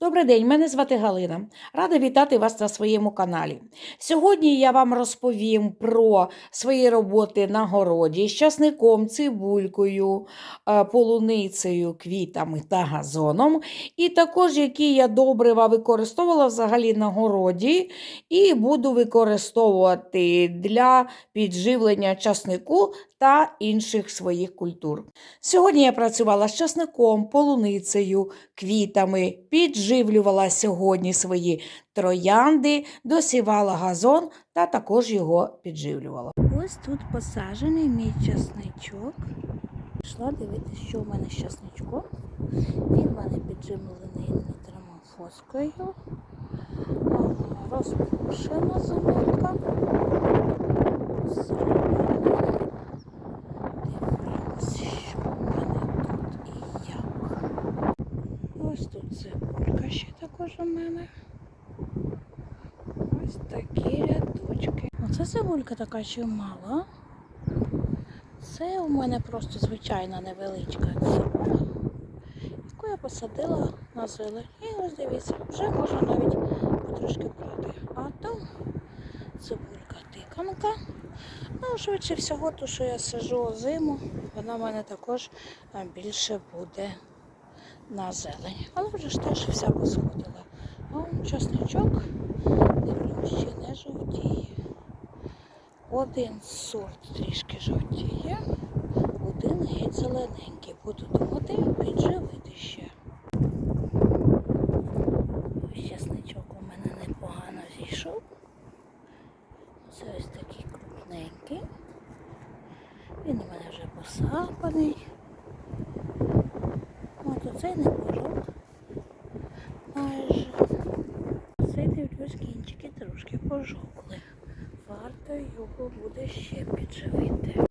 Добрий день, мене звати Галина. Рада вітати вас на своєму каналі. Сьогодні я вам розповім про свої роботи на городі з часником, цибулькою, е, полуницею, квітами та газоном. І також, які я добрива використовувала взагалі на городі, і буду використовувати для підживлення часнику та інших своїх культур. Сьогодні я працювала з часником, полуницею, квітами, підживлювала сьогодні свої троянди, досівала газон та також його підживлювала. Ось тут посаджений мій часничок. Пішла дивитися, що в мене з часничком. Він в мене підживлений нітрамофоскою. Розпушена земелька. Дивимось, що в мене тут і як. Ось тут цибулька ще також у мене. Ось такі рядочки. Оце цибулька така чимала. Це у мене просто звичайна невеличка цибуля, яку я посадила на зелень. І ось дивіться, вже можна навіть потрошки брати. А там цибулька тиканка. Ну, швидше всього, то, що я сажу зиму, вона в мене також більше буде на зелень. Але вже ж теж вся посходила. А он часничок, дивлюсь, ще не жовтіє. Один сорт трішки жовтіє, один геть зелененький. Буду думати підживити ще. Ось часничок у мене непогано зійшов. Це ось такий крупненький. Він у мене вже посапаний. Не пожовк. Майже. Цей дивлюсь, кінчики трошки пожовкли. Варто його буде ще підживити.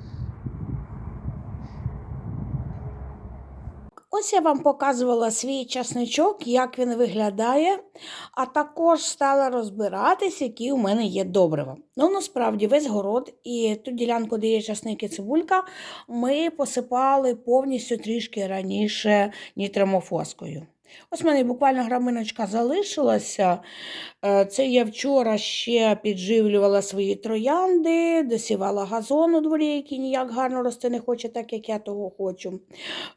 Ось я вам показувала свій часничок, як він виглядає, а також стала розбиратись, які у мене є добрива. Ну, насправді, весь город і ту ділянку, де є часник і цибулька, ми посипали повністю трішки раніше нітрамофоскою. Ось в мене буквально граминочка залишилася. Е, Це я вчора ще підживлювала свої троянди, досівала газон у дворі, який ніяк гарно рости не хоче, так як я того хочу.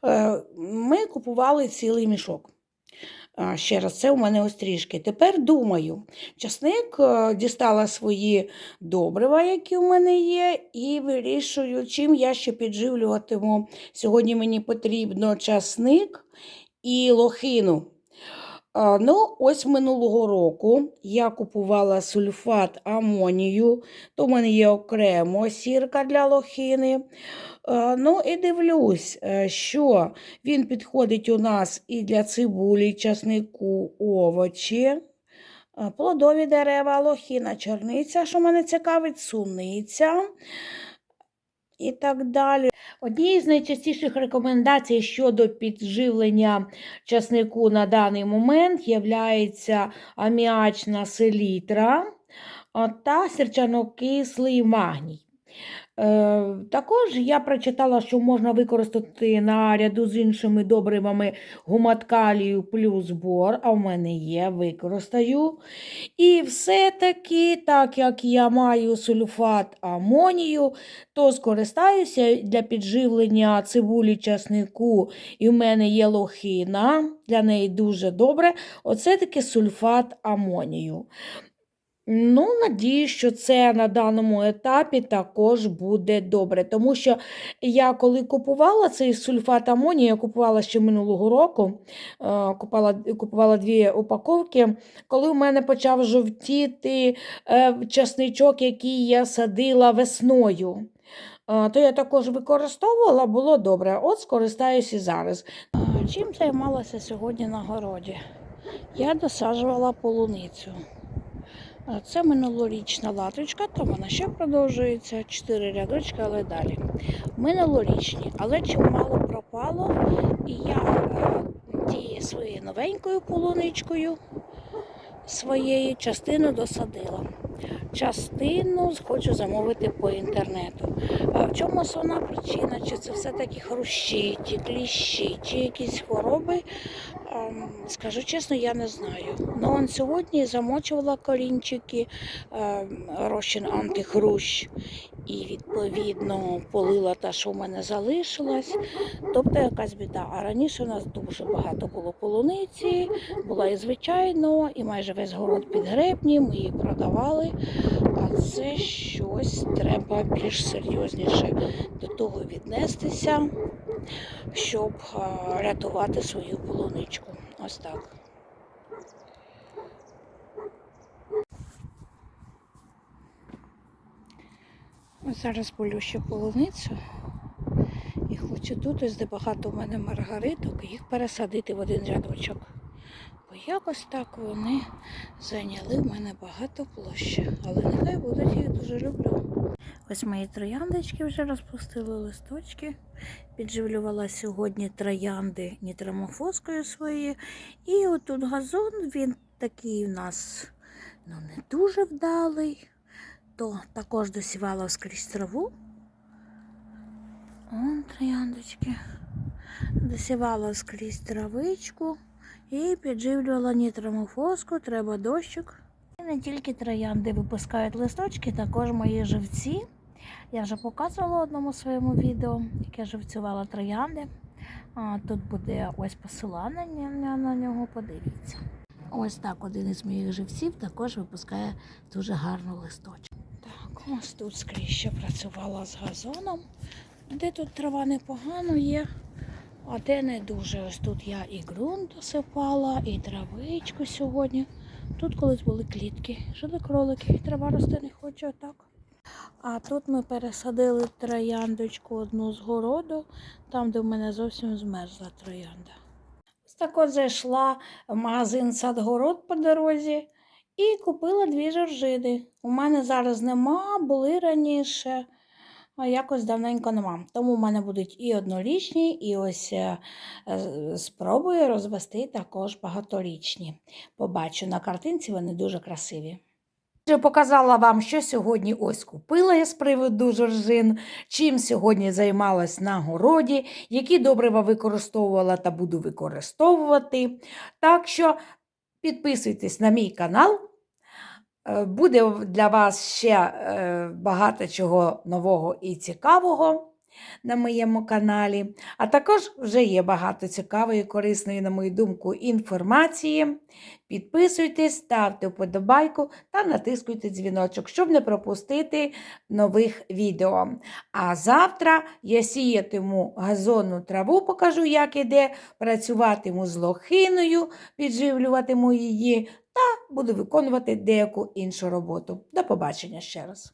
Е, Ми купували цілий мішок. Ще раз, це у мене ось трішки. Тепер думаю, часник е, дістала свої добрива, які у мене є, і вирішую, чим я ще підживлюватиму. Сьогодні мені потрібно часник і лохину. Ну, ось минулого року я купувала сульфат амонію, то в мене є окремо сірка для лохини. Ну і дивлюсь, е, що він підходить у нас і для цибулі, часнику, овочі, плодові дерева, лохина, чорниця, що мене цікавить, суниця і так далі. Однією з найчастіших рекомендацій щодо підживлення часнику на даний момент є аміачна селітра та сірчанокислий магній. Е, також я прочитала, що можна використати наряду з іншими добривами гуматкалію плюс бор, а в мене є, використаю. І все-таки, так як я маю сульфат амонію, то скористаюся для підживлення цибулі часнику, і в мене є лохина, для неї дуже добре. Оце таки сульфат амонію. Ну, надію, що це на даному етапі також буде добре. Тому що я коли купувала цей сульфат амонію, я купувала ще минулого року, е, купувала, купувала дві упаковки, коли у мене почав жовтіти е, часничок, який я садила весною. е, То я також використовувала, було добре. От скористаюся і зараз. Чим займалася сьогодні на городі? Я досаджувала полуницю. Це минулорічна латочка, там вона ще продовжується, 4 рядочки, але далі. Минулорічні, але чимало пропало. І я е, тією своєю новенькою полуничкою своєї частину досадила. Частину хочу замовити по інтернету. А в чому основна причина? Чи це все-таки хрущі, чи кліщі, чи якісь хвороби? Ем, Скажу чесно, я не знаю. Ну, он сьогодні замочувала корінчики, ем, розчин антихрущ і відповідно полила те, що в мене залишилось. Тобто якась біда. А раніше у нас дуже багато було полуниці, була і звичайно, і майже весь город під гребні, ми її продавали. А це щось треба більш серйозніше до того віднестися, щоб рятувати свою полуничку. Ось так. Зараз полю ще полуницю. І хочу тут, ось де багато в мене маргариток, їх пересадити в один рядочок. Бо якось так вони зайняли в мене багато площі. Але нехай будуть, я їх дуже люблю. Ось мої трояндочки вже розпустили листочки. Підживлювала сьогодні троянди нітрамофоскою своєю. І отут газон, він такий у нас ну, не дуже вдалий. То також досівала скрізь траву. О, трояндочки. Досівала скрізь травичку і підживлювала нітрамофоску, треба дощик. Не тільки троянди випускають листочки, також мої живці. Я вже показувала одному своєму відео, як я живцювала троянди. А, тут буде ось посилання на- нього, подивіться. Ось так один із моїх живців також випускає дуже гарну листочок. Так, ось тут скрізь працювала з газоном. Де тут трава непогано є, а де не дуже. Ось тут я і ґрунт досипала, і травичку сьогодні. Тут колись були клітки, жили кролики, трава рости не хоче отак. А тут ми пересадили трояндочку одну з городу, там, де в мене зовсім змерзла троянда. Ось так от зайшла в магазин садгород по дорозі і купила дві жоржини. У мене зараз нема, були раніше, якось давненько нема. Тому в мене будуть і однорічні, і ось е, е, спробую розвести також багаторічні. Побачу на картинці, вони дуже красиві. Вже показала вам, що сьогодні ось купила я з приводу жоржин, чим сьогодні займалась на городі, які добрива використовувала та буду використовувати. Так що підписуйтесь на мій канал. Е, Буде для вас ще е, багато чого нового і цікавого на моєму каналі. А також вже є багато цікавої, корисної, на мою думку, інформації. Підписуйтесь, ставте вподобайку та натискуйте дзвіночок, щоб не пропустити нових відео. А завтра я сіятиму газонну траву, покажу, як іде, працюватиму з лохиною, підживлюватиму її та буду виконувати деяку іншу роботу. До побачення ще раз.